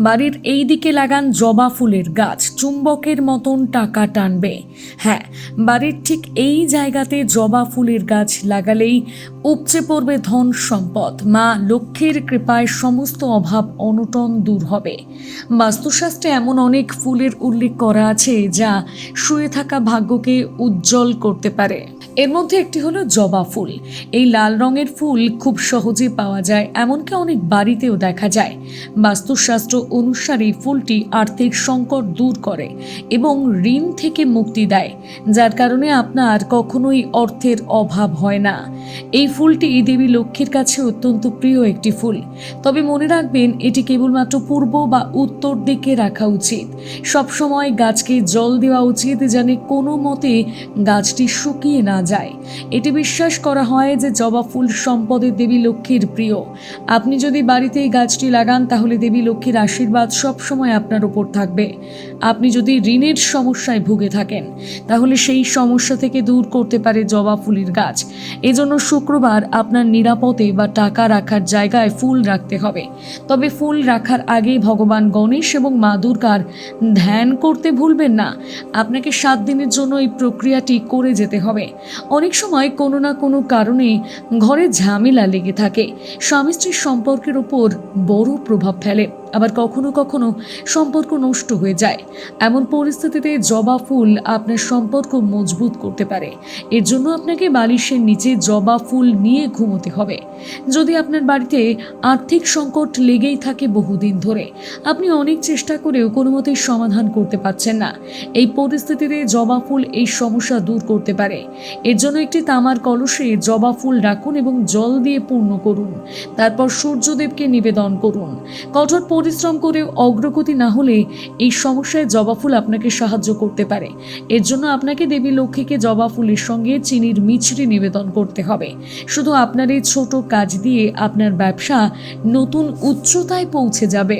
বাড়ির এই দিকে লাগান জবা ফুলের গাছ, চুম্বকের মতন টাকা টানবে। হ্যাঁ বাড়ির ঠিক এই জায়গাতে জবা ফুলের গাছ লাগালেই উপচে পড়বে ধন সম্পদ। মা লক্ষ্মীর কৃপায় সমস্ত অভাব অনটন দূর হবে। বাস্তুশাস্ত্রে এমন অনেক ফুলের উল্লেখ করা আছে যা শুয়ে থাকা ভাগ্যকে উজ্জ্বল করতে পারে। এর মধ্যে একটি হলো জবা ফুল। এই লাল রঙের ফুল খুব সহজে পাওয়া যায়, এমনকি অনেক বাড়িতেও দেখা যায়। বাস্তুশাস্ত্র অনুসারে ফুলটি আর্থিক সংকট দূর করে এবং ঋণ থেকে মুক্তি দেয়, যার কারণে আপনার কখনোই অর্থের অভাব হয় না। এই ফুলটি দেবী লক্ষ্মীর কাছে অত্যন্ত প্রিয় একটি ফুল। তবে মনে রাখবেন, এটি কেবলমাত্র পূর্ব বা উত্তর দিকে রাখা উচিত। সবসময় গাছকে জল দেওয়া উচিত যেন কোনো মতে গাছটি শুকিয়ে না যায়। এটি বিশ্বাস করা হয় যে জবা ফুল সম্পদের দেবী লক্ষ্মীর প্রিয়। আপনি যদি বাড়িতে এই গাছটি লাগান, তাহলে দেবী লক্ষ্মীর আশীর্বাদ সবসময় আপনার উপর থাকবে। আপনি যদি ঋণের সমস্যায় ভুগে থাকেন, তাহলে সেই সমস্যা থেকে দূর করতে পারে জবা ফুলের গাছ। এজন্য শুক্রবার আপনার নিরাপদে বা টাকা রাখার জায়গায় ফুল রাখতে হবে। তবে ফুল রাখার আগে ভগবান গণেশ এবং মা দুর্গার ধ্যান করতে ভুলবেন না। আপনাকে সাত দিনের জন্য এই প্রক্রিয়াটি করে যেতে হবে। অনেক সময় কোনো না কোনো কারণে ঘরে ঝামেলা লেগে থাকে। স্বামী স্ত্রীর সম্পর্কের উপর বড় প্রভাব ফেলে। আবার কখনো কখনো সম্পর্ক নষ্ট হয়ে যায়। এমন পরিস্থিতিতে জবা ফুল আপনার সম্পর্ক মজবুত করতে পারে। এর জন্য আপনাকে বালিশের নিচে জবা ফুল নিয়ে ঘুমোতে হবে। যদি আপনার বাড়িতে আর্থিক সংকট লেগেই থাকে বহুদিন ধরে, আপনি অনেক চেষ্টা করেও কোনো মতেই সমাধান করতে পারছেন না। এই পরিস্থিতিতে জবা ফুল এই সমস্যা দূর করতে পারে। এর জন্য একটি তামার কলসে জবা ফুল রাখুন এবং জল দিয়ে পূর্ণ করুন। তারপর সূর্যদেবকে নিবেদন করুন। কঠোর পরিশ্রম করেও অগ্রগতি না হলে এই সমস্যায় জবা ফুল আপনাকে সাহায্য করতে পারে। এর জন্য আপনাকে দেবী লক্ষ্মীকে জবা ফুলের সঙ্গে চিনির মিছরি নিবেদন করতে হবে। শুধু আপনার এই ছোট কাজ দিয়ে আপনার ব্যবসা নতুন উচ্চতায় পৌঁছে যাবে।